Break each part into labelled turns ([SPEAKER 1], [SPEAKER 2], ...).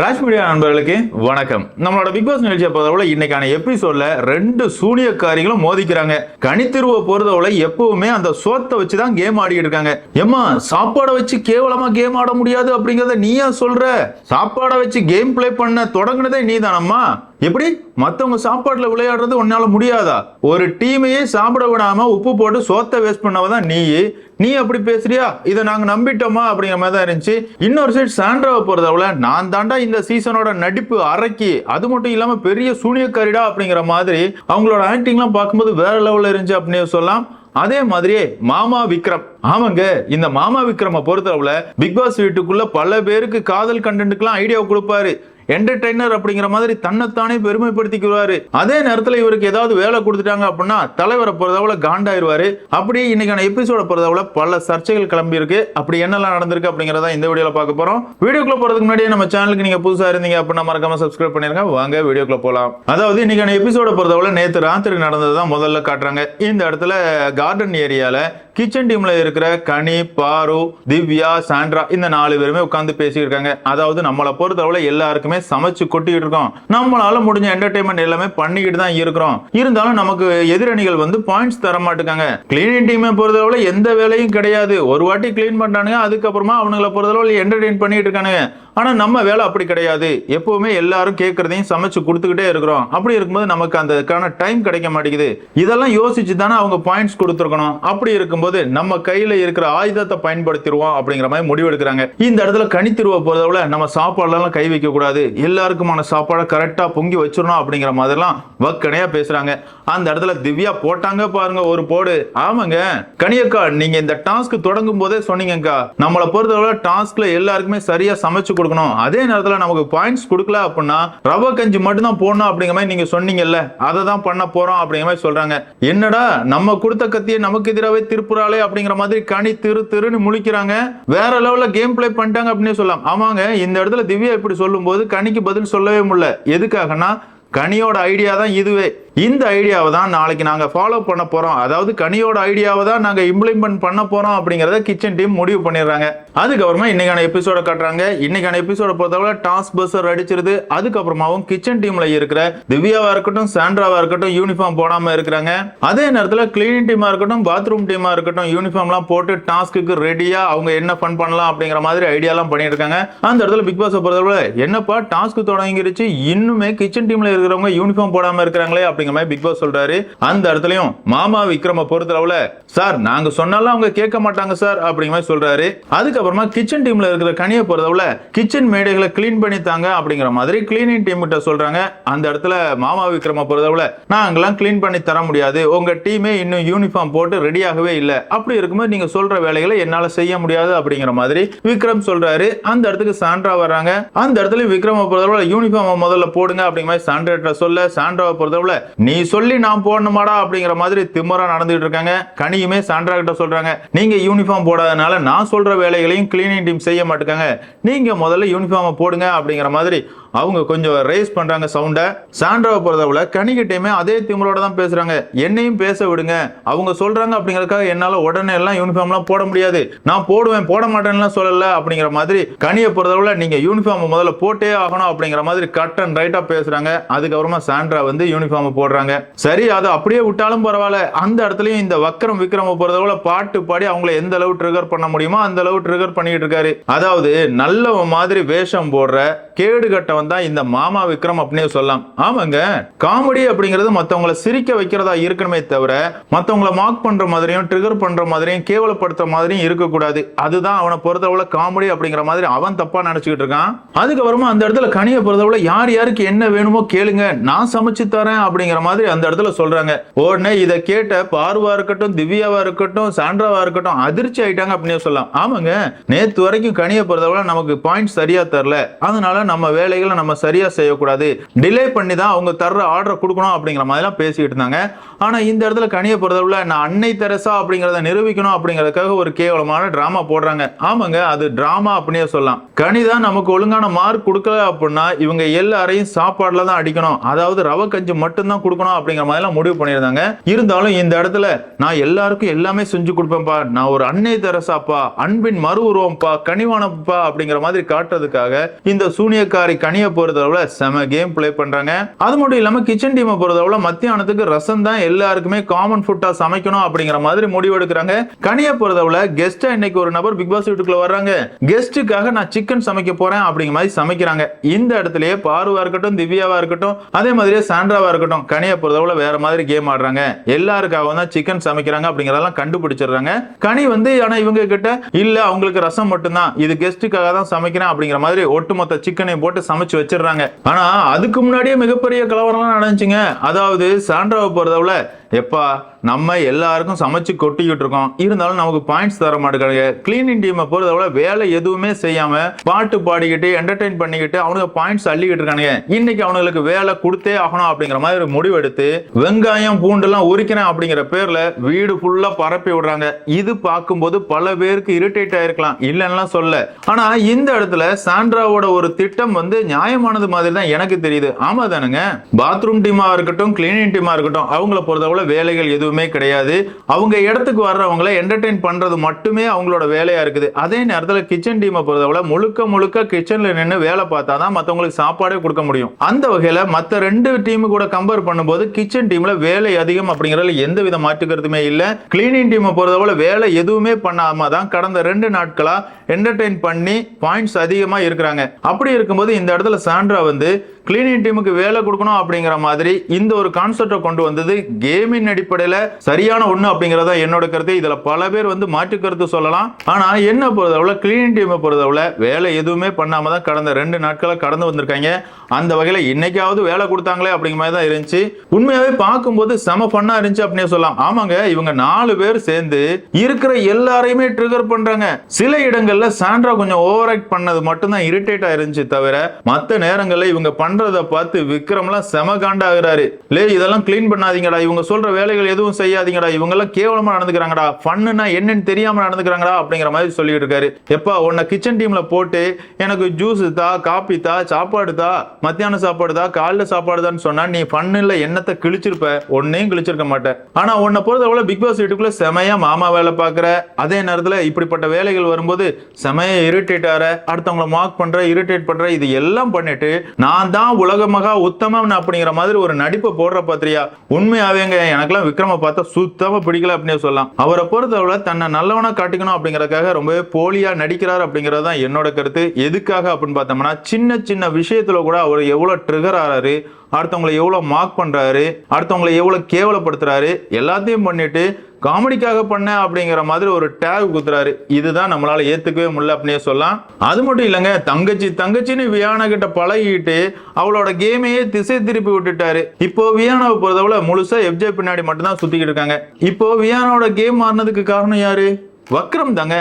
[SPEAKER 1] Raj media நண்பர்களுக்கு வணக்கம். நம்மளோட பிக் பாஸ் நிகழ்ச்சியை பொறுத்தவரை இன்னைக்கான எபிசோட்ல ரெண்டு சூனியக்காரிகளும் மோதிக்கிறாங்க. கனித்திருவை பொறுத்தவரை எப்பவுமே அந்த சோத்தை வச்சு தான் கேம் ஆடிக்கிட்டு இருக்காங்க. ஏமா சாப்பாடை வச்சு கேவலமா கேம் ஆட முடியாது அப்படிங்கறத நீயா சொல்ற? சாப்பாடை வச்சு கேம் ப்ளே பண்ண தொடங்குனதே நீ தானம்மா எப்படி? மத்தவங்க சாப்பாட்டுல விளையாடுறது உன்னால முடியாதா? ஒரு டீமையே சாப்பிட விடாம உப்பு போட்டு சோத்தை வேஸ்ட் பண்ணவதான் நீ நீ அப்படி பேசுறியா? இதை நாங்க நம்பிட்டோமா? அப்படிங்கிற மாதிரி தான் இருந்துச்சு. இன்னொரு சைடு சாண்ட்ராவை பொறுத்தவரை நான் தாண்டா இந்த சீசனோட நடிப்பு அரைக்கி. அது மட்டும் இல்லாம பெரிய சூனியக்காரிடா அப்படிங்கிற மாதிரி அவங்களோட ஆக்டிங்லாம் பார்க்கும்போது வேற லெவல்ல இருந்துச்சு அப்படின்னு சொல்லலாம். அதே மாதிரியே மாமா விக்ரம். ஆமாங்க இந்த மாமா விக்ரம பொறுத்தளவுல பிக் பாஸ் வீட்டுக்குள்ள பல பேருக்கு காதல் கண்டென்ட்டுக்கெல்லாம் ஐடியா கொடுப்பாரு. என்டர்டைனர் அப்படிங்கிற மாதிரி தன்னைத்தானே பெருமைப்படுத்திக்குவாரு. அதே நேரத்துல இவருக்கு ஏதாவது வேலை கொடுத்துட்டாங்க அப்படின்னா தலைவரை பொறுத்தவரை காண்டாயிருவாரு. அப்படி இன்னைக்கான எபிசோட பொறுத்தவரை பல சர்ச்சைகள் கிளம்பி இருக்கு அப்படி என்னெல்லாம் நடந்திருக்கு அப்படிங்கறத இந்த வீடியோல பார்க்க போறோம். வீடியோக்குள்ள போறதுக்கு முன்னாடியே நம்ம சேனலுக்கு நீங்க புதுசா இருந்தீங்க அப்படின்னா மறக்காம சப்ஸ்கிரைப் பண்ணிருங்க. வாங்க வீடியோக்குள்ள போலாம். அதாவது இன்னைக்கான எபிசோட பொறுத்தவரை நேற்று ராத்திரி நடந்ததுதான் முதல்ல காட்டுறாங்க. இந்த இடத்துல கார்டன் ஏரியால கிச்சன் டீம்ல இருக்கிற கனி பாரு திவ்யா சாண்ட்ரா இந்த நாலு பேருமே உட்காந்து பேசியிருக்காங்க. அதாவது நம்மளை பொறுத்தளவுல எல்லாருக்குமே சமைச்சு கொட்டிட்டு இருக்கோம். நம்மளால முடிஞ்ச என்டர்டைன்மெண்ட் எல்லாமே பண்ணிக்கிட்டு தான் இருக்கிறோம். இருந்தாலும் நமக்கு எதிரணிகள் வந்து பாயிண்ட்ஸ் தர மாட்டுக்காங்க. கிளீனிங் டீமை பொறுத்தளவுல எந்த வேலையும் கிடையாது. ஒரு வாட்டி கிளீன் பண்ணானுங்க அதுக்கப்புறமா அவனுங்களை பொறுத்தளவுல என்டர்டைன் பண்ணிட்டு இருக்கானுங்க. ஆனா நம்ம வேலை அப்படி கிடையாது. எப்பவுமே எல்லாரும் கேட்கறதையும் சமைச்சு கொடுத்துக்கிட்டே இருக்கிறோம். அப்படி இருக்கும்போது நமக்கு அதுக்கான டைம் கிடைக்க மாட்டேங்குது. இதெல்லாம் யோசிச்சு தானே அவங்க பாயிண்ட்ஸ் கொடுத்துருக்கணும். அப்படி இருக்கும்போது நம்ம கையில இருக்கிற ஆயுதத்தை பயன்படுத்திடுவோம் அப்படிங்கிற மாதிரி முடிவெடுக்கிறாங்க. இந்த இடத்துல கணித்திருவ போறதவிட நம்ம சாப்பாடுலாம் கை வைக்க கூடாது எல்லாருக்குமான சாப்பாடை கரெக்டா பொங்கி வச்சிடணும் அப்படிங்கிற மாதிரிலாம் வக்கனையா பேசுறாங்க. அந்த இடத்துல திவ்யா போட்டாங்க பாருங்க ஒரு போடு. ஆமாங்க. கனியக்கா நீங்க இந்த டாஸ்க் தொடங்கும் போதே சொன்னீங்கக்கா. நம்மளை பொறுத்தவரை டாஸ்க்ல எல்லாருக்குமே சரியா சமைச்சு கொடுக்கணும். அதே நேரத்துல நமக்கு பாயிண்ட்ஸ் கொடுக்கல அப்படின்னா ரவ கஞ்சி மட்டும் தான் போடணும் அப்படிங்கிற மாதிரி நீங்க சொன்னீங்கல்ல அதை தான் பண்ண போறோம் அப்படிங்கிற மாதிரி சொல்றாங்க. என்னடா நம்ம கொடுத்த கத்தியை நமக்கு எதிராகவே திருப்புறாளே அப்படிங்கிற மாதிரி கனி திரு திருன்னு முழிக்கிறாங்க. வேற லெவல்ல கேம் பிளே பண்ணிட்டாங்க அப்படின்னு சொல்லலாம். ஆமாங்க இந்த இடத்துல திவ்யா இப்படி சொல்லும்போது கனிக்கு பதில் சொல்லவே முடியல. எதுக்காகனா கனியோட ஐடியா தான் இதுவே. இந்த ஐடியாவை தான் நாளைக்கு நாங்கள் ஃபாலோ பண்ண போகிறோம் அதாவது கனியோட ஐடியாவை தான் நாங்கள் இம்ப்ளிமெண்ட் பண்ண போகிறோம் அப்படிங்கிறத கிச்சன் டீம் முடிவு பண்ணிடுறாங்க. அதுக்கப்புறமா இன்னைக்கான எபிசோட காட்டுறாங்க. இன்னைக்கான எபிசோட பொறுத்தவரை டாஸ் பஸ்ஸர் அடிச்சிருது. அதுக்கப்புறமாவும் கிச்சன் டீம்ல இருக்கிற திவ்யாவா இருக்கட்டும் சாண்ட்ராவா இருக்கட்டும் யூனிஃபார்ம் போடாம இருக்கிறாங்க. அதே நேரத்தில் கிளீனிங் டீமா இருக்கட்டும் பாத்ரூம் டீமா இருக்கட்டும் யூனிஃபார்ம்லாம் போட்டு டாஸ்க்கு ரெடியா அவங்க என்ன ஃபன் பண்ணலாம் அப்படிங்கிற மாதிரி ஐடியாலாம் பண்ணிட்டு இருக்காங்க அந்த இடத்துல பிக் பாஸ் பொறுத்தவரை என்னப்பா டாஸ்க் தொடங்கிருச்சு. இன்னுமே கிச்சன் டீம்ல இருக்கிறவங்க யூனிஃபார்ம் போடாம இருக்கிறாங்களே அப்படிங்கிற மாதிரி பிக் பாஸ் சொல்றாரு. அந்த இடத்துலயும் மாமா விக்ரம பொறுத்தளவுல சார் நாங்க சொன்னாலும் அவங்க கேட்க மாட்டாங்க சார் அப்படிங்கிற மாதிரி சொல்றாரு. அதுக்கப்புறமா கிச்சன் டீம்ல இருக்கிற கனியை பொறுத்தளவுல கிச்சன் மேடைகளை கிளீன் பண்ணி தாங்க அப்படிங்கிற மாதிரி கிளீனிங் டீம் கிட்ட சொல்றாங்க. அந்த இடத்துல மாமா விக்ரம பொறுத்தளவுல நாங்கெல்லாம் கிளீன் பண்ணி தர முடியாது. உங்க டீமே இன்னும் யூனிஃபார்ம் போட்டு ரெடியாகவே இல்லை. அப்படி இருக்கும்போது நீங்க சொல்ற வேலைகளை என்னால செய்ய முடியாது அப்படிங்கிற மாதிரி விக்ரம் சொல்றாரு. அந்த இடத்துக்கு சாண்ட்ரா வர்றாங்க. அந்த இடத்துல விக்ரம பொறுத்தளவுல யூனிஃபார்ம் முதல்ல போடுங்க அப்படிங்கிற மாதிரி சாண்ட்ரா சொல்ல சாண்ட்ராவை பொறுத்தளவுல நீ சொல்லி நான் போடணுமாடா அப்படிங்கிற மாதிரி திம்மரா நடந்துகிட்டு இருக்காங்க. கனியுமே சாண்ட்ரா கிட்ட சொல்றாங்க நீங்க யூனிஃபார்ம் போடாதனால நான் சொல்ற வேலைகளையும் கிளீனிங் டீம் செய்ய மாட்டேங்க நீங்க முதல்ல யூனிஃபார்மை போடுங்க அப்படிங்கிற மாதிரி அவங்க கொஞ்சம் ரேஸ் பண்றாங்க சவுண்டை சாண்ட்ராவை பொறுத்தவரை கனிக்கிட்டையுமே அதே திமுறோட தான் பேசுறாங்க. என்னையும் பேச விடுங்க. அவங்க சொல்றாங்க அப்படிங்கறதுக்காக என்னால உடனே எல்லாம் யூனிஃபார்ம்லாம் போட முடியாது. நான் போடுவேன் போட மாட்டேன்லாம் சொல்லல அப்படிங்கிற மாதிரி கனியை பொறுத்தவரை நீங்க யூனிஃபார்ம் முதல்ல போட்டே ஆகணும் அப்படிங்கிற மாதிரி கட் அண்ட் ரைட்டா பேசுறாங்க. அதுக்கப்புறமா சாண்ட்ரா வந்து யூனிஃபார்ம் போடுறாங்க. சரி அதை அப்படியே விட்டாலும் பரவாயில்ல. அந்த இடத்துலயும் இந்த வக்கரம் விக்ரம பொறுத்தவரை பாட்டு பாடி அவங்கள எந்த அளவு ட்ரிகர் பண்ண முடியுமோ அந்த அளவு ட்ரிகர் பண்ணிட்டு இருக்காரு. அதாவது நல்லவன் மாதிரி வேஷம் போடுற கேடு கட்டவன் தான் இந்த மாமா விக்ரம் அப்படின்னு சொல்லலாம். ஆமாங்க. காமெடி அப்படிங்கிறது மற்றவங்களை சிரிக்க வைக்கிறதா இருக்கணுமே தவிர மற்றவங்களை மார்க் பண்ற மாதிரியும் ட்ரிகர் பண்ற மாதிரியும் கேவலப்படுத்துற மாதிரியும் இருக்கக்கூடாது. அதுதான் அவனை பொறுத்தவரை காமெடி அப்படிங்கிற மாதிரி அவன் தப்பா நினைச்சுக்கிட்டு இருக்கான். அதுக்கப்புறமா அந்த இடத்துல கனியை பொறுத்தவரை யார் யாருக்கு என்ன வேணுமோ கேளுங்க. நான் சமைச்சு தரேன் அப்படிங்கிற மாதிரி அந்த இடத்துல சொல்றாங்க. உடனே இதை கேட்ட பார்வா இருக்கட்டும் திவ்யாவா இருக்கட்டும் சாண்ட்ராவா இருக்கட்டும் அதிர்ச்சி ஆயிட்டாங்க அப்படின்னு சொல்லலாம். ஆமாங்க. நேத்து வரைக்கும் கனியை பொறுத்தவரை நமக்கு பாயிண்ட் சரியா தரல. அதனால நம்ம வேலைகள் நம்ம சரியா செய்யக்கூடாது. டிலே பண்ணி தான் அவங்க தர்ற ஆர்டரை கொடுக்கணும் அப்படிங்கிற மாதிரிலாம் பேசிக்கிட்டு இருந்தாங்க. ஆனால் இந்த இடத்துல கனியை பொறுத்தவரை நான் அன்னை தெரசா அப்படிங்கிறத நிரூபிக்கணும் அப்படிங்கிறதுக்காக ஒரு கேவலமான ட்ராமா போடுறாங்க. ஆமாங்க அது ட்ராமா அப்படின்னே சொல்லலாம். கனிதா நமக்கு ஒழுங்கான மார்க் கொடுக்கல அப்படின்னா இவங்க எல்லாரையும் சாப்பாடுல தான் அடிக்கணும். அதாவது ரவ கஞ்சி மட்டும்தான் கொடுக்கணும் அப்படிங்கிற மாதிரிலாம் முடிவு பண்ணியிருந்தாங்க. இருந்தாலும் இந்த இடத்துல நான் எல்லாருக்கும் எல்லாமே செஞ்சு கொடுப்பேன்ப்பா. நான் ஒரு அன்னை தெரசாப்பா அன்பின் மறு உருவம்ப்பா கனிவானப்பா அப்படிங்கிற மாதிரி காட்டுறதுக்காக இந்த சூனியக்காரி கனியை பொறுத்தளவுல செம கேம் ப்ளே பண்றாங்க. அது மட்டும் இல்லாம கிச்சன் டீமை பொறுத்தளவுல மத்தியானத்துக்கு ரசம் தான் எல்லாருக்குமே காமன் ஃபுட்டா சமைக்கணும் அப்படிங்கிற மாதிரி முடிவு எடுக்கிறாங்க. கனியை பொறுத்தளவுல கெஸ்டா இன்னைக்கு ஒரு நபர் பிக் பாஸ் வீட்டுக்குள்ள வர்றாங்க. கெஸ்ட்டுக்காக நான் சிக்கன் சமைக்க போறேன் அப்படிங்கிற மாதிரி சமைக்கிறாங்க. இந்த இடத்துலயே பாருவா இருக்கட்டும் திவ்யாவா இருக்கட்டும் அதே மாதிரியே சாண்ட்ராவா இருக்கட்டும் கனியை பொறுத்தளவுல வேற மாதிரி கேம் ஆடுறாங்க. எல்லாருக்காகவும் தான் சிக்கன் சமைக்கிறாங்க அப்படிங்கறதெல்லாம் கண்டுபிடிச்சிடுறாங்க. கனி வந்து ஆனா இவங்க கிட்ட இல்ல அவங்களுக்கு ரசம் மட்டும்தான். இது கெஸ்ட்டுக்காக தான் சமைக்கிறேன் அப்படிங்கிற மாதிரி ஒட்டுமொத்த சிக்கனையும் போட்டு சமைச்சு வச்சிடுறாங்க. ஆனா அதுக்கு முன்னாடியே மிகப்பெரிய கலவரம்லாம் நடந்துச்சுங்க. அதாவது சாண்ட்ராவை பொறுத்தளவுல எப்பா நம்ம எல்லாருக்கும் சமைச்சு கொட்டிக்கிட்டு இருக்கோம். இருந்தாலும் நமக்கு பாயிண்ட்ஸ் தர மாட்டேங்கிறாங்க. கிளீனிங் டீமை போறதோட வேலை எதுவுமே செய்யாம பாட்டு பாடிக்கிட்டு என்டர்டைன் பண்ணிக்கிட்டு அவனுக்கு பாயிண்ட்ஸ் அள்ளிக்கிட்டு இருக்கானுங்க. இன்னைக்கு அவனுங்களுக்கு வேலை கொடுத்தே ஆகணும் அப்படிங்கிற மாதிரி ஒரு முடிவு எடுத்து வெங்காயம் பூண்டெல்லாம் உரிக்கிறேன் அப்படிங்கிற பேர்ல வீடு ஃபுல்லா பரப்பி விடுறாங்க. இது பார்க்கும்போது பல பேருக்கு இரிட்டேட் ஆயிருக்கலாம். இல்லைன்னா சொல்ல. ஆனா இந்த இடத்துல சாண்ட்ராவோட ஒரு திட்டம் வந்து நியாயமானது மாதிரி தான் எனக்கு தெரியுது. ஆமா தானுங்க பாத்ரூம் டீமா இருக்கட்டும் கிளீனிங் டீமா இருக்கட்டும் அவங்கள பொறுத்தவரை வேலைகள் எதுவும் எதுவுமே கிடையாது. அவங்க இடத்துக்கு வர்றவங்களை என்டர்டெயின் பண்ணுறது மட்டுமே அவங்களோட வேலையாக இருக்குது. அதே நேரத்தில் கிச்சன் டீமை பொறுத்தவரை முழுக்க முழுக்க கிச்சனில் நின்று வேலை பார்த்தா தான் மற்றவங்களுக்கு சாப்பாடே கொடுக்க முடியும். அந்த வகையில் மற்ற ரெண்டு டீமு கூட கம்பேர் பண்ணும்போது கிச்சன் டீமில் வேலை அதிகம் அப்படிங்கறதுல எந்த வித மாற்றுக்கிறதுமே இல்லை கிளீனிங் டீமை பொறுத்தவரை வேலை எதுவுமே பண்ணாமல் தான் கடந்த ரெண்டு நாட்களாக என்டர்டெயின் பண்ணி பாயிண்ட்ஸ் அதிகமாக இருக்கிறாங்க. அப்படி இருக்கும்போது இந்த இடத்துல சாண்ட்ரா வந்து கிளீனிங் டீமுக்கு வேலை கொடுக்கணும் அப்படிங்கிற மாதிரி இந்த ஒரு கான்செப்டை கொண்டு வந்தது. கேமின் அடிப்படையில் சரியான ஒன்று அப்படிங்கறத என்னோட கருத்து இதில் பல பேர் வந்து மாற்று கருத்து சொல்லலாம். ஆனால் என்ன பொறுத்தவரை கிளீனிங் டீமை பொறுத்தவரை வேலை எதுவுமே பண்ணாமல் தான் கடந்த ரெண்டு நாட்களா கடந்து வந்திருக்காங்க. அந்த வகையில் இன்னைக்காவது வேலை கொடுத்தாங்களே அப்படிங்கிற மாதிரி தான் இருந்துச்சு. உண்மையாகவே பார்க்கும்போது செம ஃபன்னாக இருந்துச்சு அப்படின்னு சொல்லலாம். ஆமாங்க இவங்க நாலு பேர் சேர்ந்து இருக்கிற எல்லாரையுமே ட்ரிகர் பண்ணுறாங்க சில இடங்களில் சாண்ட்ரா கொஞ்சம் ஓவர் ஆக்ட் பண்ணது மட்டும்தான் இரிட்டேட் ஆயிருந்துச்சு தவிர மற்ற நேரங்களில் இவங்க பண்றதை பார்த்து விக்ரம்லாம் செம காண்டாகிறாரு. லே இதெல்லாம் க்ளீன் பண்ணாதீங்கடா. இவங்க சொல்ற வேலைகள் எதுவும் செய்யாதீங்கடா. இவங்க எல்லாம் கேவலமா நடந்துக்கிறாங்கடா. ஃபன்னுனா என்னன்னு தெரியாம நடந்துக்கிறாங்கடா அப்படிங்கிற மாதிரி சொல்லிட்டு இருக்காரு. எப்பா உன்னை கிச்சன் டீம்ல போட்டு எனக்கு ஜூஸ் தா காப்பி தா சாப்பாடு தா மத்தியான சாப்பாடு தா காலைல சாப்பாடு தான் சொன்னா நீ ஃபன்னுல என்னத்தை கிழிச்சிருப்ப? ஒன்னையும் கிழிச்சிருக்க மாட்டேன் ஆனா உன்னை பொறுத்தவரை பிக் பாஸ் வீட்டுக்குள்ள செமையா மாமா வேலை பார்க்குற அதே நேரத்துல இப்படிப்பட்ட வேலைகள் வரும்போது செமையா இரிட்டேட் ஆற அடுத்தவங்கள மார்க் பண்ற இரிட்டேட் பண்ற இது எல்லாம் பண்ணிட்டு நான் தான் உலக மகா உத்தமம் அப்படிங்கிற மாதிரி ஒரு நடிப்பை போடுற பாத்திரியா. உண்மையாவேங்க எனக்கெல்லாம் விக்ரம பார்த்தா சுத்தமா பிடிக்கல அப்படின்னு சொல்லலாம். அவரை பொறுத்தவரை தன்னை நல்லவனா காட்டிக்கணும் அப்படிங்கறதுக்காக ரொம்பவே போலியா நடிக்கிறார் அப்படிங்கிறது தான் என்னோட கருத்து. எதுக்காக அப்படின்னு பார்த்தோம்னா சின்ன சின்ன விஷயத்துல கூட அவர் எவ்வளவு ட்ரிகர் ஆறாரு அடுத்தவங்களை எவ்வளவு மார்க் பண்றாரு அடுத்தவங்களை எவ்வளவு கேவலப்படுத்துறாரு எல்லாத்தையும் பண்ணிட்டு காமெடிக்காக பண்ண அப்படிங்கிற மாதிரி ஒரு டேக் குத்துறாரு. இதுதான் நம்மளால ஏத்துக்கவே முடியல அப்படின்னே சொல்லலாம். அது மட்டும் இல்லைங்க தங்கச்சி தங்கச்சின்னு வியானா கிட்ட பழகிட்டு அவளோட கேமையே திசை திருப்பி விட்டுட்டாரு. இப்போ வியானாவை பொறுத்தவரை முழுசா எஃப்ஜே பின்னாடி மட்டும்தான் சுத்திக்கிட்டு இருக்காங்க. இப்போ வியானாவோட கேம் மாறினதுக்கு காரணம் யாரு? வக்ரம் தாங்க.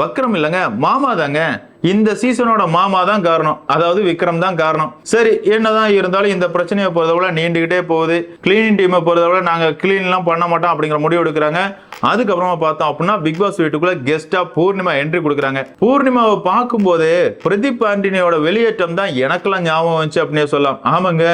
[SPEAKER 1] வக்ரம் இல்லைங்க மாமா தாங்க. இந்த சீசனோட மாமா தான் காரணம். அதாவது விக்ரம் தான் காரணம். சரி என்னதான் இருந்தாலும் இந்த பிரச்சனையை பொறுத்தவரை நீண்டுகிட்டே போகுது. கிளீனிங் டீமை பொறுத்தவரை நாங்க கிளீன்லாம் பண்ண மாட்டோம் அப்படிங்கிற முடிவு எடுக்கிறாங்க. அதுக்கப்புறமா பார்த்தோம் அப்படின்னா பிக் பாஸ் வீட்டுக்குள்ள கெஸ்டா பூர்ணிமா என்ட்ரி கொடுக்குறாங்க. பூர்ணிமாவை பார்க்கும்போது பிரதீப் ஆண்டனியோட வெளியேற்றம் தான் எனக்கெல்லாம் ஞாபகம் வந்துச்சு அப்படின்னே சொல்லலாம். ஆமாங்க.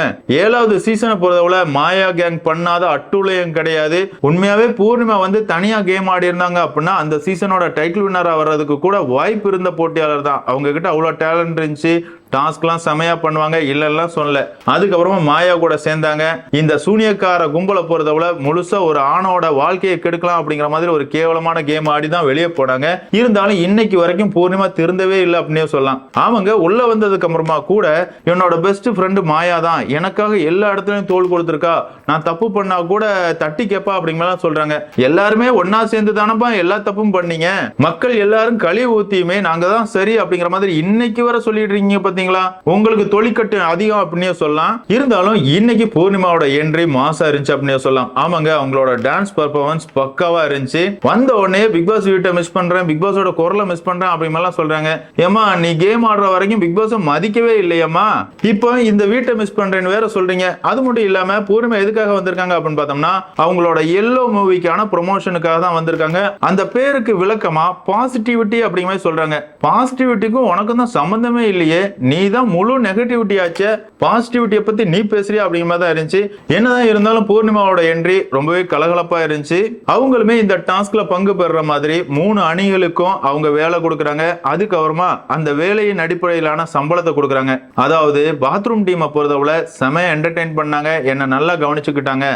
[SPEAKER 1] ஏழாவது சீசனை பொறுத்தவரை மாயா கேங் பண்ணாத அட்டுளையும் கிடையாது. உண்மையாவே பூர்ணிமா வந்து தனியா கேம் ஆடி இருந்தாங்க அப்படின்னா அந்த சீசனோட டைட்டில் வின்னரா வர்றதுக்கு கூட வாய்ப்பு இருந்த போட்டியாளர் தான். அவங்க கிட்ட அவ்வளோ டேலண்ட் இருந்துச்சு. டாஸ்க்லாம் செமையா பண்ணுவாங்க. இல்லைலாம் சொல்லல. அதுக்கப்புறமா மாயா கூட சேர்ந்தாங்க. இந்த சூனியக்கார கும்பலை பொறுத்தவரை முழுசா ஒரு ஆணோட வாழ்க்கையை கெடுக்கலாம் அப்படிங்கிற மாதிரி ஒரு கேவலமான கேம் ஆடி தான் வெளியே போனாங்க. இருந்தாலும் இன்னைக்கு வரைக்கும் பூர்ணிமா திருந்தவே இல்லை அப்படின்னே சொல்லலாம். ஆமாங்க உள்ள வந்ததுக்கு அப்புறமா கூட என்னோட பெஸ்ட் ஃப்ரெண்டு மாயா தான். எனக்காக எல்லா இடத்துலயும் தோல் கொடுத்துருக்கா. நான் தப்பு பண்ணா கூட தட்டி கேப்பா அப்படிங்கலாம் சொல்றாங்க. எல்லாருமே ஒன்னா சேர்ந்து தானப்பா எல்லா தப்பும் பண்ணீங்க. மக்கள் எல்லாரும் கழிவு ஊத்தியுமே நாங்க தான் சரி அப்படிங்கிற மாதிரி இன்னைக்கு வர சொல்லிடுறீங்க பத்தி பார்த்தீங்களா உங்களுக்கு தொழிற்கட்டு அதிகம் அப்படின்னே சொல்லலாம். இருந்தாலும் இன்னைக்கு பூர்ணிமாவோட என்ட்ரி மாசா இருந்துச்சு அப்படின்னே சொல்லலாம். ஆமாங்க அவங்களோட டான்ஸ் பர்ஃபார்மன்ஸ் பக்காவா இருந்துச்சு. வந்த உடனே பிக் பாஸ் வீட்டை மிஸ் பண்றேன் பிக் பாஸோட குரலை மிஸ் பண்றேன் அப்படி சொல்றாங்க. ஏமா நீ கேம் ஆடுற வரைக்கும் பிக் பாஸ் மதிக்கவே இல்லையம்மா. இப்போ இந்த வீட்டை மிஸ் பண்றேன்னு வேற சொல்றீங்க. அது மட்டும் இல்லாம பூர்ணிமா எதுக்காக வந்திருக்காங்க அப்படின்னு பார்த்தோம்னா அவங்களோட எல்லோ மூவிக்கான ப்ரொமோஷனுக்காக தான் வந்திருக்காங்க. அந்த பேருக்கு விளக்கமா பாசிட்டிவிட்டி அப்படிங்கிற மாதிரி சொல்றாங்க. பாசிட்டிவிட்டிக்கும் உனக்கும் தான் சம்பந்தமே இல்லையே. நீ தான் முழு நெகட்டிவிட்டி ஆச்சு. பாசிட்டிவிட்டியை பத்தி நீ பேசுறியா அப்படிங்கிற மாதிரி தான் இருந்துச்சு. என்னதான் இருந்தாலும் பூர்ணிமாவோட என்ட்ரி ரொம்பவே கலகலப்பா இருந்துச்சு. அவங்களுமே இந்த டாஸ்க்ல பங்கு பெறுற மாதிரி மூணு அணிகளுக்கும் அவங்க வேலை கொடுக்குறாங்க. அதுக்கப்புறமா அந்த வேலையின் அடிப்படையிலான சம்பளத்தை கொடுக்குறாங்க. அதாவது பாத்ரூம் டீமை பொறுத்தவரை செம என்டர்டெயின் பண்ணாங்க. என்ன நல்லா கவனிச்சுக்கிட்டாங்க.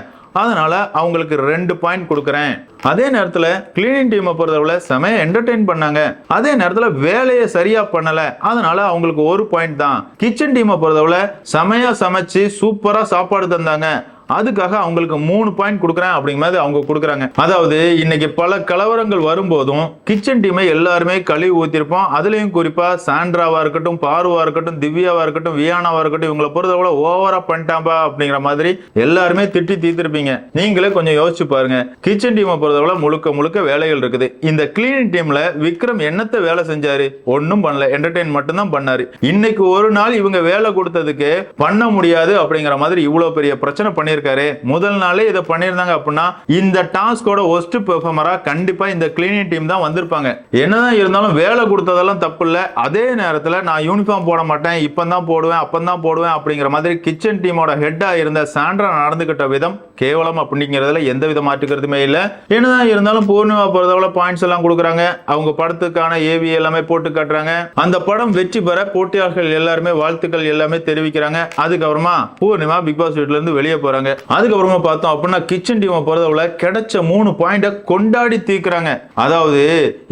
[SPEAKER 1] அதனால் அவங்களுக்கு ரெண்டு பாயிண்ட் கொடுக்குறேன். அதே நேரத்தில் கிளீனிங் டீமை பொறுத்தவரை செமையா என்டர்டெயின் பண்ணாங்க. அதே நேரத்தில் வேலையை சரியாக பண்ணலை. அதனால் அவங்களுக்கு ஒரு பாயிண்ட் தான். கிச்சன் டீமை பொறுத்தவரை செமையாக சமைச்சு சூப்பராக சாப்பாடு தந்தாங்க. அதுக்காக அவங்களுக்கு மூணு பாயிண்ட் கொடுக்குறேன் அப்படிங்கிற மாதிரி அவங்க கொடுக்குறாங்க. அதாவது இன்னைக்கு பல கலவரங்கள் வரும்போதும் கிச்சன் டீமை எல்லாருமே கழுவி ஊத்திருப்போம். அதுலேயும் குறிப்பாக சாண்ட்ராவாக இருக்கட்டும் பார்வாக இருக்கட்டும் திவ்யாவாக இருக்கட்டும் வியானாவாக இருக்கட்டும் இவங்களை பொறுத்தவரை ஓவரா பண்ணிட்டாம்பா அப்படிங்கிற மாதிரி எல்லாருமே திட்டி தீர்த்திருப்பீங்க. நீங்களே கொஞ்சம் யோசிச்சு பாருங்க. கிச்சன் டீமை பொறுத்தவரை முழுக்க முழுக்க வேலைகள் இருக்குது. இந்த கிளீனிங் டீம்ல விக்ரம் என்னத்த வேலை செஞ்சாரு? ஒன்றும் பண்ணல. என்டர்டெயின் மட்டும் தான் பண்ணாரு. இன்னைக்கு ஒரு நாள் இவங்க வேலை கொடுத்ததுக்கு பண்ண முடியாது அப்படிங்கிற மாதிரி இவ்வளோ பெரிய பிரச்சனை பண்ணி பண்ணியிருக்காரு. முதல் நாளே இதை பண்ணியிருந்தாங்க அப்படின்னா இந்த டாஸ்கோட ஒஸ்ட் பெர்ஃபார்மரா கண்டிப்பா இந்த கிளீனிங் டீம் தான் வந்திருப்பாங்க. என்னதான் இருந்தாலும் வேலை கொடுத்ததெல்லாம் தப்பு இல்லை அதே நேரத்தில் நான் யூனிஃபார்ம் போட மாட்டேன் இப்போ தான் போடுவேன் அப்பதான் போடுவேன் அப்படிங்கிற மாதிரி கிச்சன் டீமோட ஹெட்டாக இருந்த சாண்ட்ரா நடந்துக்கிட்ட விதம் கேவலம் அப்படிங்கிறதுல எந்த வித மாற்றுக்கிறதுமே இல்லை. என்னதான் இருந்தாலும் பூர்ணிமா பொறுத்தவரை பாயிண்ட்ஸ் எல்லாம் கொடுக்குறாங்க. அவங்க படத்துக்கான ஏவி எல்லாமே போட்டு காட்டுறாங்க. அந்த படம் வெற்றி பெற போட்டியாளர்கள் எல்லாருமே வாழ்த்துக்கள் எல்லாமே தெரிவிக்கிறாங்க. அதுக்கப்புறமா பூர்ணிமா பிக் பாஸ் வீட்ல இருந்து வெளியே போறாங்க. அதுக்கப்புறமா பார்த்தோம் அப்படின்னா கிச்சன் டீமை போறதவள கிடைச்ச மூணு பாயிண்ட கொண்டாடி தீக்குறாங்க அதாவது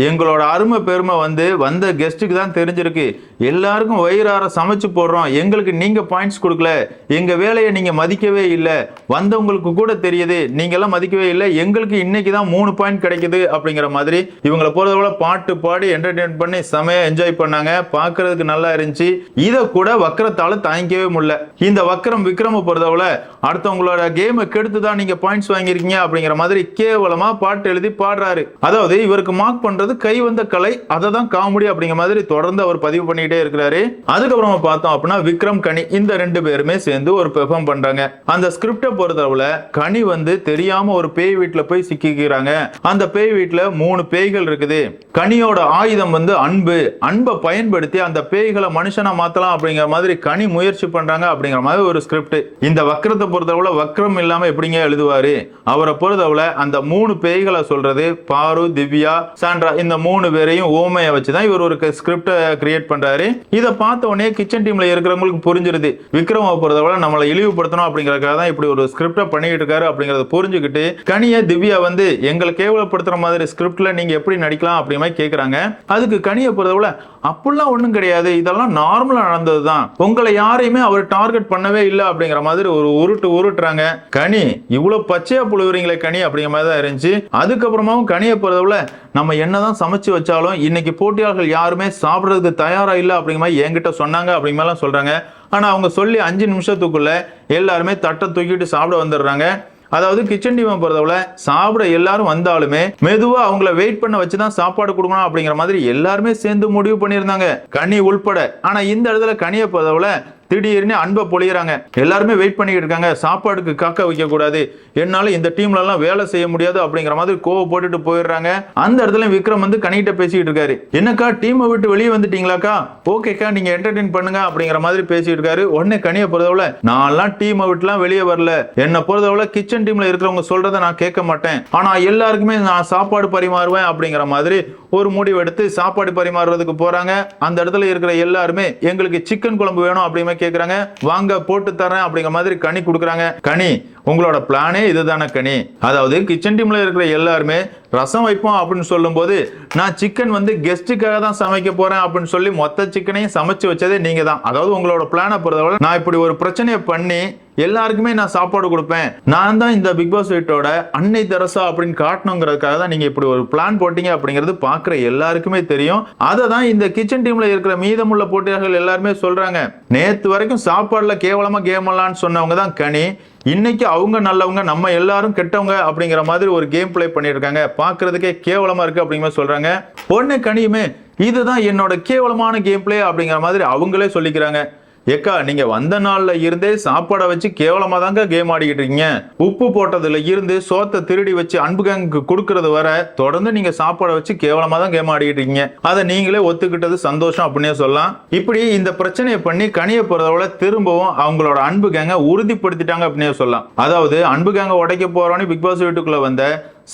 [SPEAKER 1] எங்களோட அருமை பெருமை வந்து வந்த கெஸ்ட்டுக்கு தான் தெரிஞ்சிருக்கு. எல்லாருக்கும் வயிறார சமைச்சு போடுறோம். எங்களுக்கு நீங்க பாயிண்ட்ஸ் கொடுக்கல. எங்க வேலையை நீங்க மதிக்கவே இல்லை. வந்தவங்களுக்கு கூட தெரியுது. நீங்கெல்லாம் மதிக்கவே இல்லை. எங்களுக்கு இன்னைக்கு தான் மூணு பாயிண்ட் கிடைக்குது அப்படிங்கிற மாதிரி இவங்களை பொறுத்தவரை பாட்டு பாடி என்டர்டெயின் பண்ணி செமையா என்ஜாய் பண்ணாங்க. பார்க்கிறதுக்கு நல்லா இருந்துச்சு. இதை கூட வக்கரத்தால தாங்கிக்கவே முடியல. இந்த வக்கரம் விக்ரம பொறுத்தவரை அடுத்தவங்களோட கேமை கெடுத்து தான் நீங்க பாயிண்ட்ஸ் வாங்கியிருக்கீங்க அப்படிங்கிற மாதிரி கேவலமா பாட்டு எழுதி பாடுறாரு. அதாவது இவருக்கு மார்க் பண்றது கை வந்த கலை அதை தான் காமெடி அப்படிங்கிற மாதிரி தொடர்ந்து அவர் பதிவு பண்ணிக்கிட்டே இருக்கிறாரு. அதுக்கப்புறமா பார்த்தோம் அப்படின்னா விக்ரம் கனி இந்த ரெண்டு பேருமே சேர்ந்து ஒரு பெர்ஃபார்ம் பண்றாங்க. அந்த ஸ்கிரிப்டை பொறுத்தளவுல கனி வந்து தெரியாம ஒரு பேய் வீட்டுல போய் சிக்கிக்கிறாங்க. அந்த பேய் வீட்டுல மூணு பேய்கள் இருக்குது. கனியோட ஆயுதம் வந்து அன்பு. அன்பை பயன்படுத்தி அந்த பேய்களை மனுஷனா மாத்தலாம் அப்படிங்கிற மாதிரி கனி முயற்சி பண்றாங்க அப்படிங்கிற மாதிரி ஒரு ஸ்கிரிப்ட் இந்த வக்கரத்தை பொறுத்தளவுல வக்கரம் இல்லாம எப்படிங்க எழுதுவாரு? அவரை பொறுத்தளவுல அந்த மூணு பேய்களை சொல்றது பாரு திவ்யா சாண்ட்ரா இந்த மூணு பேரையும் ஓமையை வச்சுதான் இவர் ஒரு ஸ்கிரிப்டை கிரியேட் பண்றாரு. இதை பார்த்த உடனே கிச்சன் டீம்ல இருக்கிறவங்களுக்கு புரிஞ்சிருது. விக்ரம பொறுத்தவரை நம்மளை இழிவுபடுத்தணும் அப்படிங்கறதுக்காக தான் இப்படி ஒரு ஸ்கிரிப்டை பண்ணிக்கிட்டு இருக்காரு அப்படிங்கறத புரிஞ்சுக்கிட்டு கனிய திவ்யா வந்து எங்களை கேவலப்படுத்துற மாதிரி ஸ்கிரிப்ட்ல நீங்க எப்படி நடிக்கலாம் அப்படிங்கிற மாதிரி கேக்குறாங்க. அதுக்கு கனியை பொறுத்தவரை அப்படிலாம் ஒண்ணும் கிடையாது. இதெல்லாம் நார்மலா நடந்தது தான் உங்களை யாரையுமே அவர் டார்கெட் பண்ணவே இல்லை அப்படிங்கிற மாதிரி ஒரு உருட்டு உருட்டுறாங்க. கனி இவ்வளவு பச்சையா புழுவுறீங்களே கனி அப்படிங்கிற மாதிரி தான் இருந்துச்சு. அதுக்கப்புறமாவும் கனியை பொறுத்தவரை நம்ம என்னதான் சமைச்சு வச்சாலும் இன்னைக்கு போட்டியாளர்கள் யாருமே சாப்பிடுறதுக்கு தயாரா இல்லை அப்படிங்கிற மாதிரி என்கிட்ட சொன்னாங்க அப்படிங்கிற மாதிரிலாம் சொல்றாங்க. ஆனால் அவங்க சொல்லி அஞ்சு நிமிஷத்துக்குள்ளே எல்லாருமே தட்டை தூக்கிட்டு சாப்பிட வந்துடுறாங்க. அதாவது கிச்சன் டீமை பொறுத்தவரை சாப்பிட எல்லாரும் வந்தாலுமே மெதுவாக அவங்கள வெயிட் பண்ண வச்சு தான் சாப்பாடு கொடுக்கணும் அப்படிங்கிற மாதிரி எல்லாருமே சேர்ந்து முடிவு பண்ணியிருந்தாங்க. கனி உள்பட. ஆனால் இந்த இடத்துல கனியை பொறுத்தவரை திடீர்னு அன்பை பொழியிறாங்க. எல்லாருமே வெயிட் பண்ணிக்கிட்டு இருக்காங்க. சாப்பாடுக்கு காக்க வைக்க கூடாது என்னால இந்த டீம்லலாம் வேலை செய்ய முடியாது அப்படிங்கிற மாதிரி கோவ போட்டுட்டு போயிடுறாங்க. அந்த இடத்துல விக்ரம் வந்து கனிகிட்ட பேசிக்கிட்டு இருக்காரு. என்னக்கா டீமை விட்டு வெளியே வந்துட்டீங்களாக்கா? ஓகேக்கா நீங்க என்டர்டெயின் பண்ணுங்க அப்படிங்கிற மாதிரி பேசிட்டு இருக்காரு. உடனே கனியை பொறுத்தவரை நான்லாம் டீமை விட்டுலாம் வெளியே வரல. என்னை பொறுத்தவரை கிச்சன் டீம்ல இருக்கிறவங்க சொல்றதை நான் கேட்க மாட்டேன். ஆனா எல்லாருக்குமே நான் சாப்பாடு பரிமாறுவேன் அப்படிங்கிற மாதிரி ஒரு முடிவு எடுத்து சாப்பாடு பரிமாறுறதுக்கு போறாங்க. அந்த இடத்துல இருக்கிற எல்லாருமே எங்களுக்கு சிக்கன் குழம்பு வேணும் அப்படின்னு கேட்குறாங்க வாங்க போட்டு தரேன் அப்படிங்கிற மாதிரி கனி கொடுக்குறாங்க. கனி உங்களோட பிளானே இதுதானே கனி. அதாவது கிச்சன் டீம்ல இருக்கிற எல்லாருமே ரசம் வைப்போம் அப்படின்னு சொல்லும்போது நான் சிக்கன் வந்து கெஸ்ட்டுக்காக தான் சமைக்க போறேன் அப்படின்னு சொல்லி மொத்த சிக்கனையும் சமைச்சு வச்சதே நீங்க தான் அதாவது உங்களோட பிளானை பொறுத்தவரை நான் இப்படி ஒரு பிரச்சனையை பண்ணி எல்லாருக்குமே நான் சாப்பாடு கொடுப்பேன். நான் தான் இந்த பிக் பாஸ் வீட்டோட அன்னை தெரசா அப்படின்னு காட்டணுங்கிறதுக்காக தான் நீங்க இப்படி ஒரு பிளான் போட்டீங்க அப்படிங்கிறது பார்க்குற எல்லாருக்குமே தெரியும். அதை தான் இந்த கிச்சன் டீம்ல இருக்கிற மீதமுள்ள போட்டியாளர்கள் எல்லாருமே சொல்றாங்க. நேத்து வரைக்கும் சாப்பாடுல கேவலமா கேம் விளான்னு சொன்னவங்க தான் கனி. இன்னைக்கு அவங்க நல்லவங்க நம்ம எல்லாரும் கெட்டவங்க அப்படிங்கிற மாதிரி ஒரு கேம் ப்ளே பண்ணியிருக்காங்க. பார்க்கறதுக்கே கேவலமா இருக்கு அப்படிங்கிற சொல்கிறாங்க சொல்றாங்க. பொண்ணு கனியுமே இதுதான் என்னோட கேவலமான கேம் ப்ளே அப்படிங்கிற மாதிரி அவங்களே சொல்லிக்கிறாங்க. ஏக்கா நீங்க வந்த நாள்ல இருந்தே சாப்பாடை வச்சு கேவலமா தாங்க கேம் ஆடிக்கிட்டு இருக்கீங்க. உப்பு போட்டதுல இருந்து சோத்தை திருடி வச்சு அன்பு கேங்குக்கு கொடுக்கறது வர தொடர்ந்து நீங்க சாப்பாடை வச்சு கேவலமா தான் கேம் ஆடிக்கிட்டு இருக்கீங்க. அதை நீங்களே ஒத்துக்கிட்டது சந்தோஷம் அப்படின்னே சொல்லலாம். இப்படி இந்த பிரச்சனையை பண்ணி கனிய போறதோட திரும்பவும் அவங்களோட அன்பு கேங்க உறுதிப்படுத்திட்டாங்க அப்படின்னே சொல்லலாம். அதாவது அன்பு கேங்க உடைக்க போறோன்னு பிக் பாஸ் வீட்டுக்குள்ள வந்த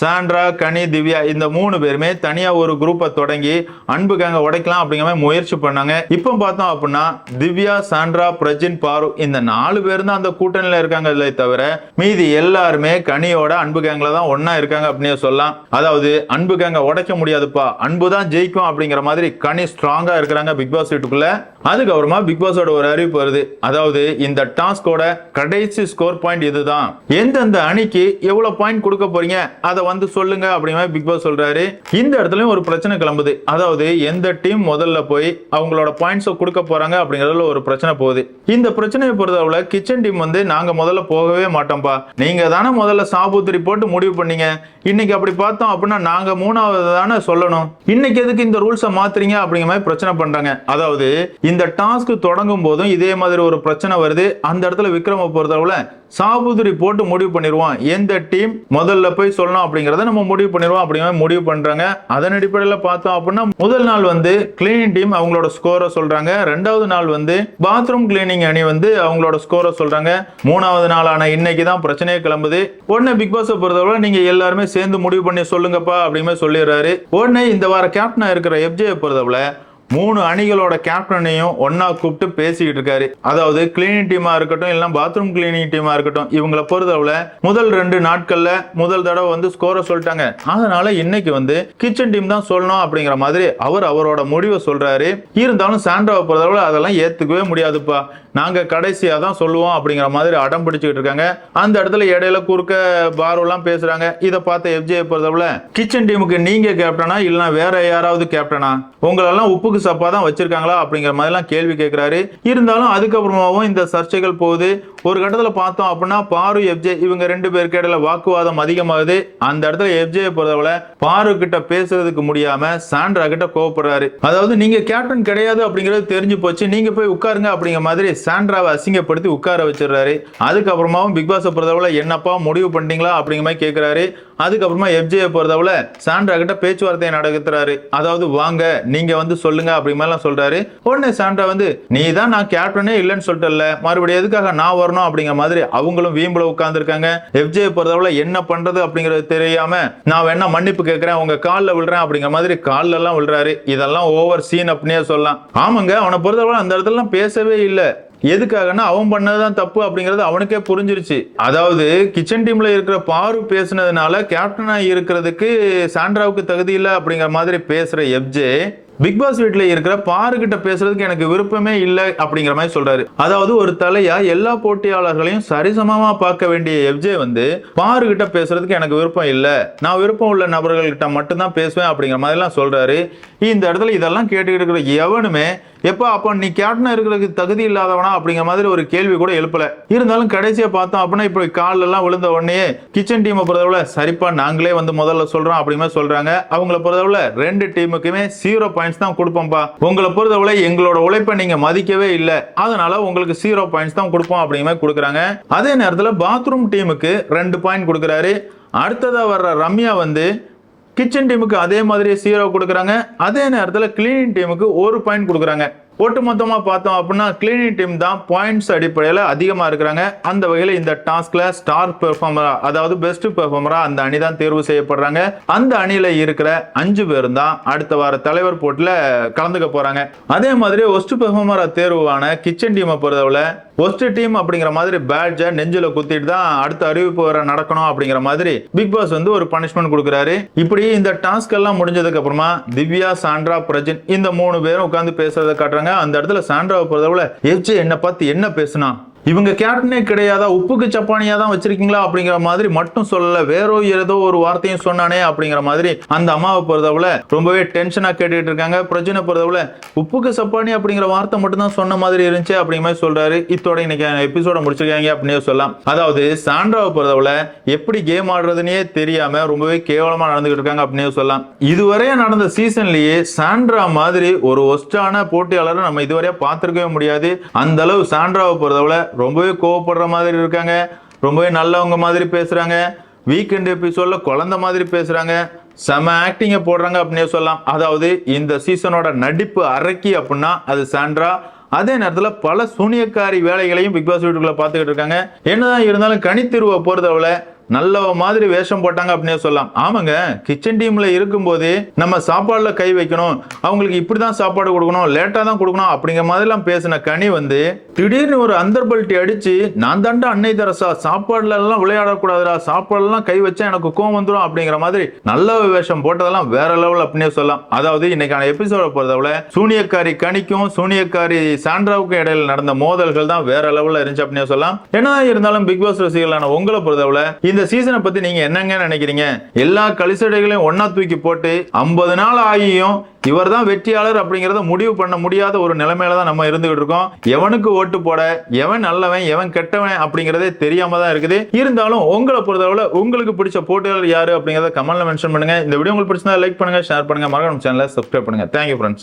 [SPEAKER 1] சாண்ட்ரா கனி திவ்யா இந்த மூணு பேருமே தனியா ஒரு குரூப்பை தொடங்கி அன்பு கேங்க உடைக்கலாம் அப்படிங்கிற மாதிரி முயற்சி பண்ணாங்க. இப்போ பார்த்தோம் அப்படின்னா திவ்யா சாண்ட்ரா பிரஜின் பாரு இந்த நாலு பேர் தான் அந்த கூட்டணியில இருக்காங்க இல்லை தவிர மீதி எல்லாருமே கனியோட அன்பு கேங்ல தான் ஒன்றா இருக்காங்க அப்படின்னு சொல்லலாம். அதாவது அன்பு கேங்க உடைக்க முடியாதுப்பா அன்பு தான் ஜெயிக்கும் அப்படிங்கிற மாதிரி கனி ஸ்ட்ராங்கா இருக்கிறாங்க பிக் பாஸ் வீட்டுக்குள்ள. அதுக்கப்புறமா பிக் பாஸோட ஒரு அறிவிப்பு வருது. அதாவது இந்த டாஸ்கோட கடைசி ஸ்கோர் பாயிண்ட் இதுதான். எந்தெந்த அணிக்கு எவ்வளவு பாயிண்ட் கொடுக்க போறீங்க? அதை வந்து சொல்லுங்க அப்படிங்கிற மாதிரி பிக் பாஸ் சொல்றாரு. இந்த இடத்துலயும் ஒரு பிரச்சனை கிளம்புது. அதாவது எந்த டீம் முதல்ல போய் அவங்களோட பாயிண்ட்ஸை கொடுக்க போறாங்க அப்படிங்கறதுல ஒரு பிரச்சனை போகுது. இந்த பிரச்சனையை பொறுத்தளவுல கிச்சன் டீம் வந்து நாங்க முதல்ல போகவே மாட்டோம்ப்பா நீங்க தானே முதல்ல சாபுத்திரி போட்டு முடிவு பண்ணீங்க. இன்னைக்கு அப்படி பார்த்தோம் அப்படின்னா நாங்க மூணாவது தானே சொல்லணும். இன்னைக்கு எதுக்கு இந்த ரூல்ஸை மாத்துறீங்க அப்படிங்கிற மாதிரி பிரச்சனை பண்றாங்க. அதாவது இந்த டாஸ்க் தொடங்கும் போதும் இதே மாதிரி ஒரு பிரச்சனை வருது. அந்த இடத்துல விக்ரம பொறுத்தளவுல சாபுதிரி போட்டு முடிவு பண்ணிடுவோம். எந்த டீம் முதல்ல போய் சொல்லணும் அப்படிங்கிறத நம்ம முடிவு பண்ணிடுவோம். அப்படிங்கிற முடிவு பண்ணுறாங்க அதன் அடிப்படையில் பார்த்தோம் அப்படின்னா முதல் நாள் வந்து கிளீனிங் டீம் அவங்களோட ஸ்கோரை சொல்கிறாங்க ரெண்டாவது நாள் வந்து பாத்ரூம் கிளீனிங் அணி வந்து அவங்களோட ஸ்கோரை சொல்கிறாங்க மூணாவது நாளான இன்னைக்கு தான் பிரச்சனையே கிளம்புது. உடனே பிக் பாஸை பொறுத்தவரை நீங்கள் எல்லாருமே சேர்ந்து முடிவு பண்ணி சொல்லுங்கப்பா அப்படிங்கிற சொல்லிடுறாரு. உடனே இந்த வார கேப்டனாக இருக்கிற எஃப்ஜே பொறுத்தவரை மூணு அணிகளோட கேப்டனையும் ஒன்னா கூப்பிட்டு பேசிக்கிட்டு இருக்காரு. அதாவது கிளீனிங் டீமா இருக்கட்டும் இல்லைன்னா பாத்ரூம் கிளீனிங் டீமா இருக்கட்டும் இவங்கள பொறுத்தவரை முதல் ரெண்டு நாட்கள்ல முதல் தடவை வந்து ஸ்கோரை சொல்லிட்டாங்க. அதனால இன்னைக்கு வந்து கிச்சன் டீம் தான் சொல்லணும் அப்படிங்கிற மாதிரி அவர் அவரோட முடிவை சொல்றாரு. இருந்தாலும் சாண்ட்ராவை பொறுத்தவரை அதெல்லாம் ஏத்துக்கவே முடியாதுப்பா. நாங்கள் கடைசியாக தான் சொல்லுவோம் அப்படிங்கிற மாதிரி அடம் பிடிச்சிக்கிட்டு இருக்காங்க. அந்த இடத்துல இடையில குறுக்க பாரோலாம் பேசுகிறாங்க இதை பார்த்த எஃப்ஜே பொறுத்தவரை கிச்சன் டீமுக்கு நீங்கள் கேப்டனா இல்லைன்னா வேற யாராவது கேப்டனா உங்களெல்லாம் உப்புக்கு சப்பா தான் வச்சிருக்காங்களா? அப்படிங்கிற மாதிரிலாம் கேள்வி கேட்குறாரு. இருந்தாலும் அதுக்கப்புறமாவும் இந்த சர்ச்சைகள் போகுது. ஒரு கட்டத்தில் பார்த்தோம் அப்படின்னா பாரு எஃப்ஜே இவங்க ரெண்டு பேருக்கு இடையில வாக்குவாதம் அதிகமாகுது. அந்த இடத்துல எஃப்ஜே பொறுத்தவரை பாரு கிட்ட பேசுறதுக்கு முடியாம சாண்ட்ரா கிட்ட கோவப்படுறாரு. அதாவது நீங்க கேப்டன் கிடையாது அப்படிங்கிறது தெரிஞ்சு போச்சு. நீங்க போய் உட்காருங்க அப்படிங்கிற மாதிரி சாண்ட்ராவை அசிங்கப்படுத்தி உட்கார வச்சிடுறாரு. அதுக்கப்புறமாவும் பிக் பாஸை பொறுத்தவரை என்னப்பா முடிவு பண்ணிட்டீங்களா அப்படிங்கிற மாதிரி கேட்குறாரு அதுக்கப்புறமா எஃப்ஜியை பொறுத்தவரை சாண்ட்ரா கிட்ட பேச்சுவார்த்தையை நடத்துறாரு. அதாவது வாங்க நீங்க வந்து சொல்லுங்க அப்படிங்கிற மாதிரிலாம் சொல்றாரு. உடனே சாண்ட்ரா வந்து நீ தான் நான் கேப்டனே இல்லைன்னு சொல்லிட்டல மறுபடியும் எதுக்காக நான் வரணும்? அப்படிங்கிற மாதிரி அவங்களும் வீம்புல உட்காந்துருக்காங்க எஃப்ஜே பொறுத்தவரை என்ன பண்றது அப்படிங்கிறது தெரியாம நான் வேணா மன்னிப்பு கேட்கிறேன் உங்க காலில் விழுறேன் அப்படிங்கிற மாதிரி காலில் எல்லாம் விழுறாரு. இதெல்லாம் ஓவர் சீன் அப்படின்னே சொல்லலாம். ஆமாங்க அவனை பொறுத்தவரை அந்த இடத்துல பேசவே இல்லை. எதுக்காகனா அவன் பண்ணதுதான் தப்பு அப்படிங்கிறது அவனுக்கே புரிஞ்சிருச்சு. அதாவது கிச்சன் டீம்ல இருக்கிற பாரு பேசுனதுனால கேப்டனா இருக்கிறதுக்கு சாண்ட்ராவுக்கு தகுதி இல்லை அப்படிங்கிற மாதிரி பேசுற எப்ஜே பிக் பாஸ் வீட்டில் இருக்கிற பாரு கிட்ட பேசுறதுக்கு எனக்கு விருப்பமே இல்லை அப்படிங்கிற மாதிரி சொல்றாரு. அதாவது ஒரு தலையா எல்லா போட்டியாளர்களையும் சரிசமமா பார்க்க வேண்டிய எஃப்ஜே வந்து பாரு கிட்ட பேசுறதுக்கு எனக்கு விருப்பம் இல்லை. நான் விருப்பம் உள்ள நபர்கள்கிட்ட மட்டும்தான் பேசுவேன் அப்படிங்கிற மாதிரிலாம் சொல்றாரு. இந்த இடத்துல இதெல்லாம் கேட்டுக்கிட்டு இருக்கிற எவனுமே எப்போ? அப்போ நீ கேப்டனாக இருக்கிறதுக்கு தகுதி இல்லாதவனா? அப்படிங்கிற மாதிரி ஒரு கேள்வி கூட எழுப்பலை. இருந்தாலும் கடைசியாக பார்த்தோம் அப்படின்னா இப்போ காலெல்லாம் விழுந்த உடனே கிச்சன் டீமை பொறுத்தவரை சரிப்பா நாங்களே வந்து முதல்ல சொல்கிறோம் அப்படிமே சொல்கிறாங்க அவங்கள பொறுத்தவரை ரெண்டு டீமுக்குமே ஜீரோ பாயிண்ட்ஸ் தான் கொடுப்போம்ப்பா. உங்களை பொறுத்தவரை எங்களோட உழைப்பை நீங்கள் மதிக்கவே இல்லை. அதனால உங்களுக்கு ஜீரோ பாயிண்ட்ஸ் தான் கொடுப்போம் அப்படிங்கிற மாதிரி கொடுக்குறாங்க. அதே நேரத்தில் பாத்ரூம் டீமுக்கு ரெண்டு பாயிண்ட் கொடுக்குறாரு. அடுத்ததாக வர்ற ரம்யா வந்து கிச்சன் டீமுக்கு அதே மாதிரி ஜீரோ கொடுக்குறாங்க. அதே நேரத்தில் கிளீனிங் டீமுக்கு ஒரு பாயிண்ட் கொடுக்குறாங்க. ஒட்டு மொத்தமாக பார்த்தோம் அப்படின்னா கிளீனிங் டீம் தான் பாயிண்ட்ஸ் அடிப்படையில் அதிகமாக இருக்கிறாங்க. அந்த வகையில் இந்த டாஸ்கில் ஸ்டார் பெர்ஃபார்மரா அதாவது பெஸ்ட் பெர்ஃபார்மரா அந்த அணி தான் தேர்வு செய்யப்படுறாங்க. அந்த அணியில் இருக்கிற அஞ்சு பேரும் தான் அடுத்த வார தலைவர் போட்டியில் கலந்துக்க போகிறாங்க அதே மாதிரி ஒஸ்ட் பெர்ஃபார்மரா தேர்வான கிச்சன் டீமை பொறுத்தவரை ஒஸ்ட் டீம் அப்படிங்கிற மாதிரி பேட்ஜை நெஞ்சில் குத்திட்டு தான் அடுத்த அறிவிப்பு வர நடக்கணும் அப்படிங்கிற மாதிரி பிக் பாஸ் வந்து ஒரு பனிஷ்மெண்ட் கொடுக்குறாரு. இப்படி இந்த டாஸ்க் எல்லாம் முடிஞ்சதுக்கு அப்புறமா திவ்யா சாண்ட்ரா பிரஜின் இந்த மூணு பேரும் உட்காந்து பேசுறதை காட்டுறாங்க. அந்த இடத்துல சாண்ட்ராவை பொறுத்தவரை எஃப்ஜே என்ன பார்த்து என்ன பேசுனா? இவங்க கேப்டனே கிடையாதா? உப்புக்கு சப்பானியா தான் வச்சிருக்கீங்களா? அப்படிங்கிற மாதிரி மட்டும் சொல்லல. வேறோ ஏதோ ஒரு வார்த்தையும் சொன்னானே அப்படிங்கிற மாதிரி அந்த அம்மாவை பொறுத்தவள ரொம்பவே டென்ஷனா கேட்டுட்டு இருக்காங்க. பிரச்சனை பொறுத்தவள உப்புக்கு சப்பானி அப்படிங்கிற வார்த்தை மட்டும் தான் சொன்ன மாதிரி இருந்துச்சு அப்படிங்கிற மாதிரி சொல்றாரு. இத்தோட இன்னைக்கு எபிசோட முடிச்சிருக்காங்க அப்படின்னு சொல்லலாம். அதாவது சாண்ட்ராவை பொறுத்தவள எப்படி கேம் ஆடுறதுனே தெரியாம ரொம்பவே கேவலமா நடந்துகிட்டு இருக்காங்க அப்படின்னு சொல்லலாம். இதுவரைய நடந்த சீசன்லயே சாண்ட்ரா மாதிரி ஒரு ஒஸ்டான போட்டியாளரை நம்ம இதுவரையா பார்த்திருக்கவே முடியாது. அந்த அளவு சாண்ட்ராவை பொறுத்தவளை ரொம்பவே கோவப்படுற மாதிரி இருக்காங்க. ரொம்பவே நல்லவங்க மாதிரி பேசுகிறாங்க வீக்கெண்ட் எபிசோடில் குழந்த மாதிரி பேசுகிறாங்க செம ஆக்டிங்கை போடுறாங்க அப்படின்னே சொல்லலாம். அதாவது இந்த சீசனோட நடிப்பு அரக்கி அப்படின்னா அது சாண்ட்ரா. அதே நேரத்தில் பல சூனியக்காரி வேலைகளையும் பிக் பாஸ் வீட்டுக்குள்ளே பார்த்துக்கிட்டு இருக்காங்க. என்னதான் இருந்தாலும் கனித்திருவை பொறுத்தவரை நல்ல மாதிரி வேஷம் போட்டாங்க அப்படின்னே சொல்லலாம். ஆமாங்க கிச்சன் டீம்ல இருக்கும்போது நம்ம சாப்பாடுல கை வைக்கணும். அவங்களுக்கு இப்படிதான் சாப்பாடு கொடுக்கணும் லேட்டா தான் கொடுக்கணும் அப்படிங்கிற மாதிரிலாம் பேசின கனி வந்து திடீர்னு ஒரு அந்தர்பல்ட்டி அடிச்சு நான் தாண்டா அன்னை தரசா சாப்பாடுல எல்லாம் விளையாடக்கூடாதுடா சாப்பாடுலாம் கை வச்சா எனக்கு கோவம் வந்துடும் அப்படிங்கிற மாதிரி நல்ல வேஷம் போட்டதெல்லாம் வேற லெவல் அப்படின்னே சொல்லலாம். அதாவது இன்னைக்கான எபிசோட பொறுத்தவரை சூனியக்காரி கனிக்கும் சூனியக்காரி சாண்ட்ராவுக்கும் இடையில நடந்த மோதல்கள் தான் வேற லெவல்ல இருந்துச்சு அப்படின்னே சொல்லலாம். என்ன இருந்தாலும் பிக் பாஸ் ரசிகர்களான உங்களை பொறுத்தவரை இந்த சீசனை பத்தி நீங்க என்னங்க நினைக்கிறீங்க? எல்லா கலிசடைகளையும் ஒன்னா தூக்கி போட்டு ஐம்பது நாள் ஆகியும் இவர் தான் வெற்றியாளர் அப்படிங்கறத முடிவு பண்ண முடியாத ஒரு நிலைமையில தான் நம்ம இருந்துகிட்டு இருக்கோம். எவனுக்கு ஓட்டு போட எவன் நல்லவன் எவன் கெட்டவன் அப்படிங்கறதே தெரியாம தான் இருக்குது. இருந்தாலும் உங்களை பொறுத்தவரை உங்களுக்கு பிடிச்ச போட்டியாளர் யாரு அப்படிங்கறத கமெண்ட்ல மென்ஷன் பண்ணுங்க. இந்த வீடியோ உங்களுக்கு பிடிச்சா லைக் பண்ணுங்க ஷேர் பண்ணுங்க. மறக்காம சேனலை சப்ஸ்கிரைப் பண்ணுங்க. Thank you friends